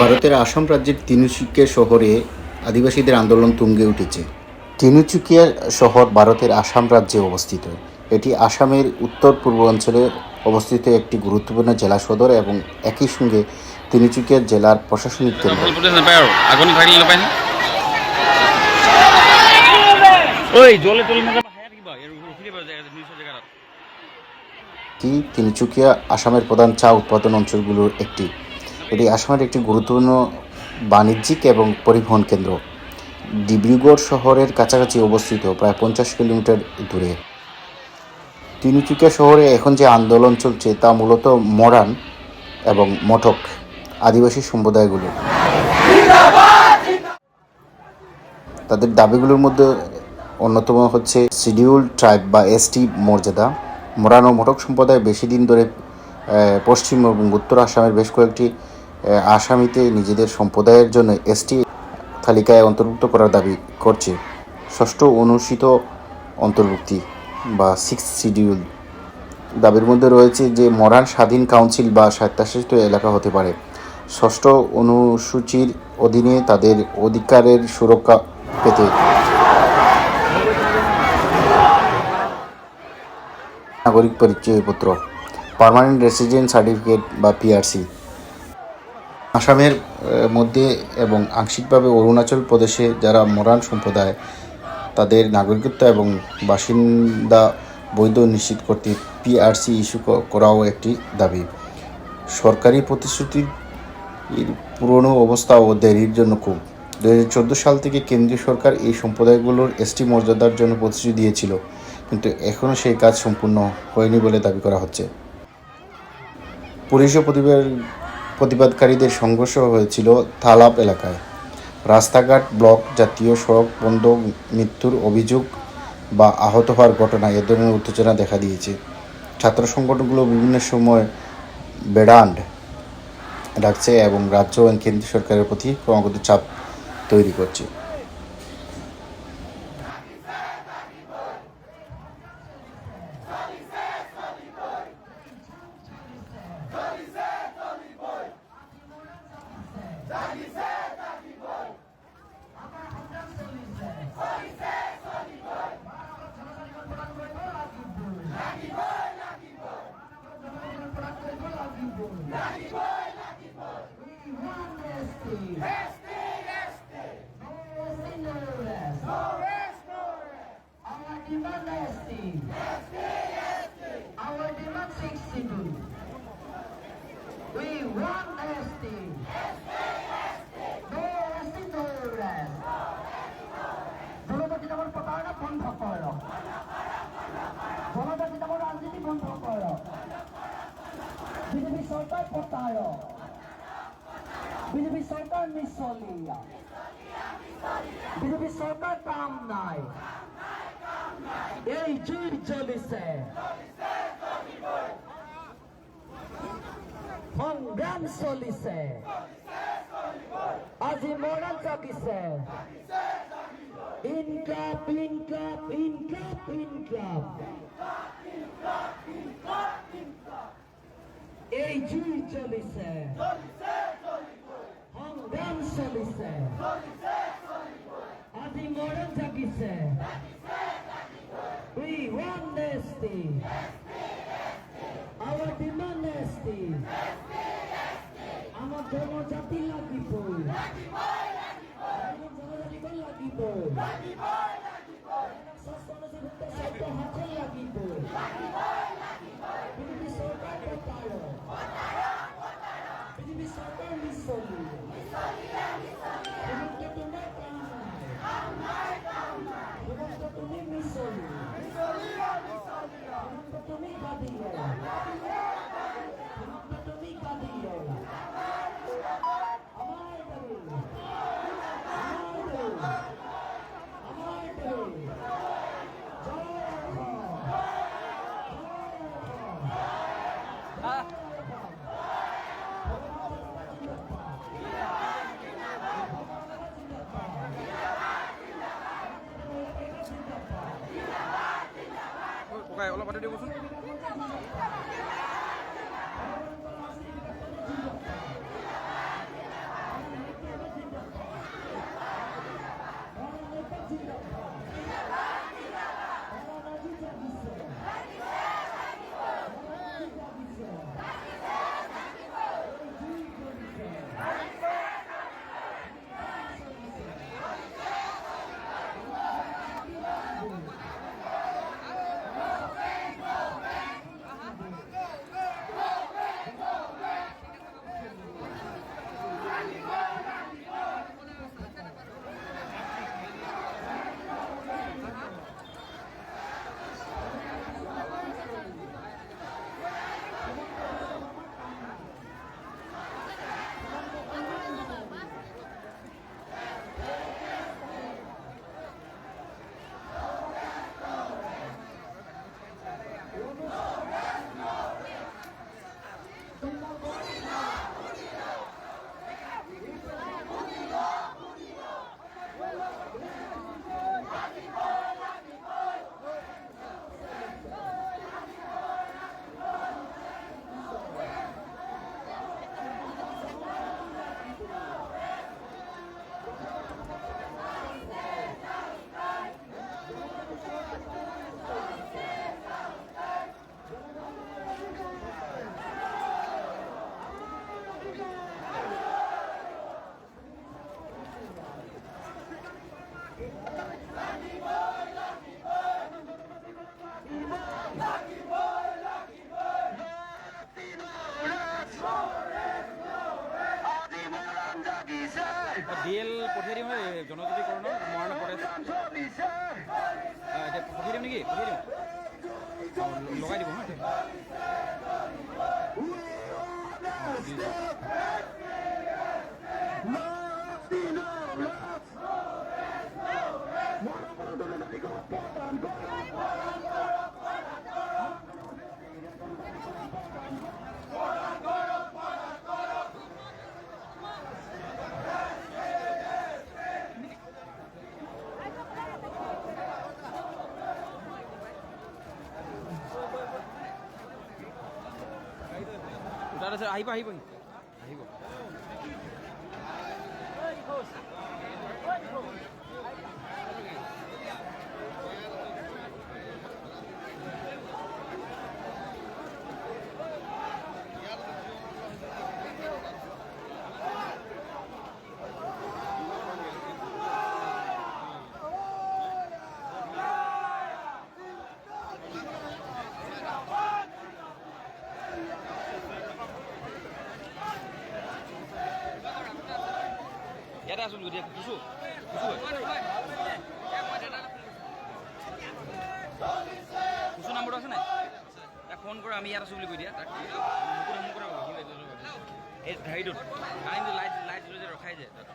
ভারতের আসাম রাজ্যের তিনুচুকিয়া শহরে আদিবাসীদের আন্দোলন তুঙ্গে উঠেছে। তিনুচুকিয়া শহর ভারতের আসাম রাজ্যে অবস্থিত। এটি আসামের উত্তর পূর্বাঞ্চলে অবস্থিত একটি গুরুত্বপূর্ণ জেলা সদর এবং একই সঙ্গে তিনুচুকিয়া জেলার প্রশাসনিক কেন্দ্র। কি তিনচুকিয়া আসামের প্রধান চা উৎপাদন অঞ্চলগুলোর একটি। এটি আসামের একটি গুরুত্বপূর্ণ বাণিজ্যিক এবং পরিবহন কেন্দ্র। ডিব্রুগড় শহরের কাছাকাছি অবস্থিত, প্রায় পঞ্চাশ কিলোমিটার দূরে। তিনচুকিয়া শহরে এখন যে আন্দোলন চলছে তা মূলত মরান এবং মঠক, আদিবাসী সম্প্রদায়গুলো। তাদের দাবিগুলোর মধ্যে অন্যতম হচ্ছে শিডিউল ট্রাইব বা এসটি মর্যাদা। মরান ও মঠক সম্প্রদায় বেশি দিন ধরে পশ্চিম এবং উত্তর আসামের বেশ কয়েকটি আসামিতে নিজেদের সম্প্রদায়ের জন্য এসটি তালিকায় অন্তর্ভুক্ত করার দাবি করছে। ষষ্ঠ অনুষ্ঠিত অন্তর্ভুক্তি বা সিক্স শিডিউল দাবির মধ্যে রয়েছে যে মরান স্বাধীন কাউন্সিল বা স্বায়ত্তশাসিত এলাকা হতে পারে। ষষ্ঠ অনুসূচির অধীনে তাদের অধিকারের সুরক্ষা পেতে নাগরিক পরিচয়পত্র, পার্মানেন্ট রেসিডেন্ট সার্টিফিকেট বা পিআরসি আসামের মধ্যে এবং আংশিকভাবে অরুণাচল প্রদেশে যারা মরান সম্প্রদায়, তাদের নাগরিকত্ব এবং বাসিন্দা বৈধ নিশ্চিত করতে পিআরসি ইস্যু করাও একটি দাবি। সরকারি প্রতিশ্রুতির পুরনো অবস্থা ও দেরির জন্য খুব। দু হাজার চোদ্দ সাল থেকে কেন্দ্রীয় সরকার এই সম্প্রদায়গুলোর এসটি মর্যাদার জন্য প্রতিশ্রুতি দিয়েছিল, কিন্তু এখনও সেই কাজ সম্পূর্ণ হয়নি বলে দাবি করা হচ্ছে। পুলিশ ও প্রতিবাদ প্রতিবাদকারীদের সংঘর্ষ হয়েছিল থালাপ এলাকায়। রাস্তাঘাট, ব্লক, জাতীয় সড়ক বন্ধ মৃত্যুর অভিযোগ বা আহত হওয়ার ঘটনা এ ধরনের উত্তেজনা দেখা দিয়েছে। ছাত্র সংগঠনগুলো বিভিন্ন সময় বেড়ান্ড ডাকছে এবং রাজ্য এবং কেন্দ্রীয় সরকারের প্রতি ক্রমাগত চাপ তৈরি করছে। Want ST. No ST, no rest. জনতা যেমন প্রতারণা বন্ধ করো জনতা যেমন রাজনীতি বন্ধ করো বিজেপি সরকার প্রতারক বিজেপি সরকার মিসলিয়া বিজেপি সরকার কাম নাই এই জুর চলিছে সংগ্রাম চলিছে। আজি মৰণ জাগিছে। ইনকাপ ইনকাপ ইনকাপ ইনকাপ। এই জুই চলিছে। সংগ্রাম চলিছে। আজি মৰণ জাগিছে। We want nasty. Our demand nasty. জনজাতি লাগিব আমার জনজাতিক লাগিব লাগিব ককাই অলপ পাতি দিবচোন। ডিএল পঠিয়াই দিম, এই জনজাতিকৰণৰ মৰাণ ফৰেষ্ট এতিয়া পঠিয়াই দিম নেকি? পঠিয়াই দিম। লগাই দিব হা তাত আছে আহিব আহিব আহিব আছোঁ গতিকে কুচু কুচু নম্বৰটো আছে নাই ফোন কৰা আমি ইয়াত আছোঁ বুলি কৈ? দিয়া তাক মোক কৰা এই হেৰিটোত কাৰেণ্টটো লাইট লাইট জ্বলি যে ৰখাই যায় তাত